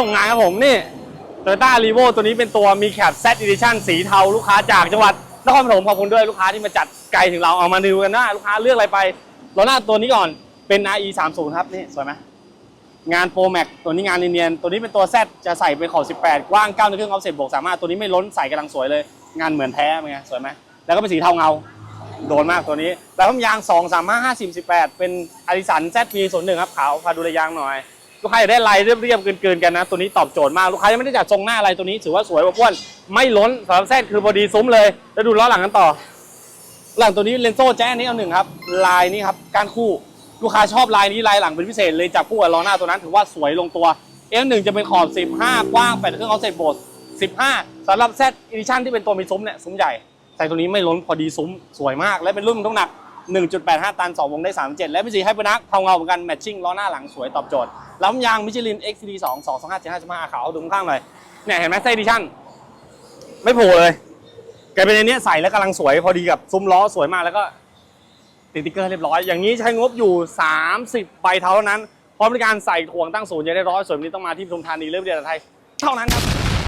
ส่งงานครับผมนี่ Toyota r e v o ตัวนี้เป็นตัวมีแคป Z Edition สีเทาลูกค้าจากจังหวัดนครปฐมขอบคุณด้วยลูกค้าที่มาจัดไกลถึงเราเอามาดูกันนะลูกค้าเลือกอะไรไปล้อหน้าตัวนี้ก่อนเป็น RE 3 0ครับนี่สวยไหมงาน Pro Max ตัวนี้งานเนียนๆตัวนี้เป็นตัว Z จะใส่เป็นขอบ18 กว้าง9นิ้วครึ่งออฟเซ็ตบวกสามารถตัวนี้ไม่ล้นใส่กำลังสวยเลย งานเหมือนแท้เป็นไงสวยไหมแล้วก็เป็นสีเทาเงาโดนมากตัวนี้ แล้วก็ยาง 2 3 5 5 0 18 เป็นอาริสัน ZP 0 1ครับขาวพาดูระยางหน่อย ลูกค้าอยากได้ลายเรียบๆเกินๆกันนะตัวนี้ตอบโจทย์มากลูกค้ายังไม่ได้จัดทรงหน้าอะไรตัวนี้ถือว่าสวยกว่าพ้วนไม่ล้นสำหรับแซดคือพอดีซุ้มเลยแล้วดูล้อหลังกันต่อ หลังตัวนี้เลนโซ่แจ๊สนี่เอาหนึ่งครับลายนี้ครับการคู่ลูกค้าชอบลายนี้ลายหลังเป็นพิเศษเลยจับคู่กับล้อหน้าตัวนั้นถือว่าสวยลงตัว F1 จะเป็นขอบ 15 กว้าง8เครื่องเอาเซตโบส15สำหรับ Z Edition ที่เป็นตัวมีซุ้มเนี่ยซุ้มใหญ่ใส่ตัวนี้ไม่ล้นพอดีซุ้มสวยมาก และเป็นรุ่นน้ำหนัก 1.85 ตัน 2 วงได้ 37 และเป็นสีไฮเปนักเทาเงาเหมือนกันแมทชิ่งล้อหน้าหลังสวยตอบโจทย์ ล้ำยางมิชลิน XCD 2 2 2 5 7 5 5ขาวเอาดูข้างหน่อยเนี่ยเห็นไหมไซดิชั่น ไม่โผล่เลยกลายเป็นอันเนี้ยใส่แล้วกำลังสวยพอดีกับซุ้มล้อสวยมากแล้วก็ติดติ๊กเกอร์เรียบร้อย อย่างนี้ใช้งบอยู่ 30ใบเท่านั้น พร้อมบริการใส่ถ่วงตั้งศูนย์จะได้ร้อยส่วนนี้ต้องมาที่ปทุมธานีเริ่มเดือนไทย เท่านั้นครับ